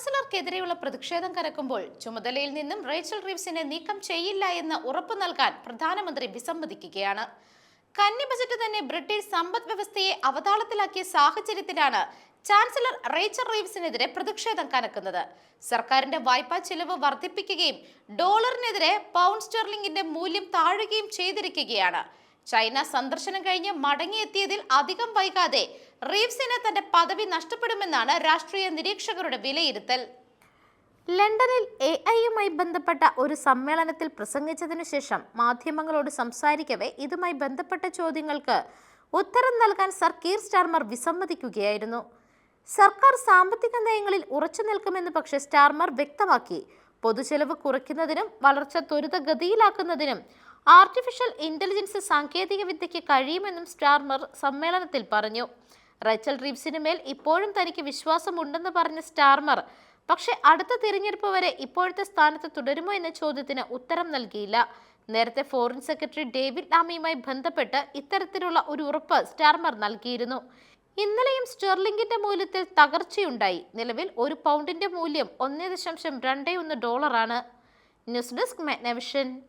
ചാൻസലർക്കെതിരെയുള്ള പ്രതിഷേധം കരക്കുമ്പോൾ ചുമതലയിൽ നിന്നും റേച്ചൽ റീവ്സിനെ നീക്കം ചെയ്യില്ല എന്ന് ഉറപ്പു നൽകാൻ പ്രധാനമന്ത്രി വിസമ്മതിക്കുകയാണ്. കന്നി ബജറ്റ് തന്നെ ബ്രിട്ടീഷ് സമ്പദ് വ്യവസ്ഥയെ അവതാളത്തിലാക്കിയ സാഹചര്യത്തിലാണ് ചാൻസലർ റേച്ചൽ റീവ്സിനെതിരെ പ്രതിഷേധം കനക്കുന്നത്. സർക്കാരിന്റെ വായ്പാ ചെലവ് വർദ്ധിപ്പിക്കുകയും ഡോളറിനെതിരെ പൗണ്ട് സ്റ്റെർലിംഗിന്റെ മൂല്യം താഴുകയും ചെയ്തിരിക്കുകയാണ്. ചൈന സന്ദർശനം കഴിഞ്ഞ് മടങ്ങിയെത്തിയതിൽ അധികം വൈകാതെ റീവ്സിന് തന്റെ പദവി നഷ്ടപ്പെടുമെന്നാണ് രാഷ്ട്രീയ നിരീക്ഷകരുടെ വിലയിരുത്തൽ. ലണ്ടനിൽ എ ഐയുമായി ബന്ധപ്പെട്ട ഒരു സമ്മേളനത്തിൽ പ്രസംഗിച്ചതിനു ശേഷം മാധ്യമങ്ങളോട് സംസാരിക്കവേ ഇതുമായി ബന്ധപ്പെട്ട ചോദ്യങ്ങൾക്ക് ഉത്തരം നൽകാൻ സർ കീർ സ്റ്റാർമർ വിസമ്മതിക്കുകയായിരുന്നു. സർക്കാർ സാമ്പത്തിക നയങ്ങളിൽ ഉറച്ചു നിൽക്കുമെന്ന് പക്ഷേ സ്റ്റാർമർ വ്യക്തമാക്കി. പൊതുചെലവ് കുറയ്ക്കുന്നതിനും വളർച്ച ത്വരിതഗതിയിലാക്കുന്നതിനും ആർട്ടിഫിഷ്യൽ ഇന്റലിജൻസ് സാങ്കേതിക വിദ്യയ്ക്ക് കഴിയുമെന്നും സ്റ്റാർമർ സമ്മേളനത്തിൽ പറഞ്ഞു. റച്ചൽ റീബ്സിന് മേൽ ഇപ്പോഴും തനിക്ക് വിശ്വാസമുണ്ടെന്ന് പറഞ്ഞ സ്റ്റാർമർ. പക്ഷേ അടുത്ത തിരഞ്ഞെടുപ്പ് വരെ ഇപ്പോഴത്തെ സ്ഥാനത്ത് തുടരുമോ എന്ന ചോദ്യത്തിന് ഉത്തരം നൽകിയില്ല. നേരത്തെ ഫോറിൻ സെക്രട്ടറി ഡേവിഡ് ലാമിയുമായി ബന്ധപ്പെട്ട് ഇത്തരത്തിലുള്ള ഒരു ഉറപ്പ് സ്റ്റാർമർ നൽകിയിരുന്നു. ഇന്നലെയും സ്റ്റെർലിംഗിന്റെ മൂല്യത്തിൽ തകർച്ചയുണ്ടായി. നിലവിൽ ഒരു പൗണ്ടിന്റെ മൂല്യം ഒന്നേ ദശാംശം രണ്ടേ ഒന്ന് ഡോളറാണ്. News desk Magnavision.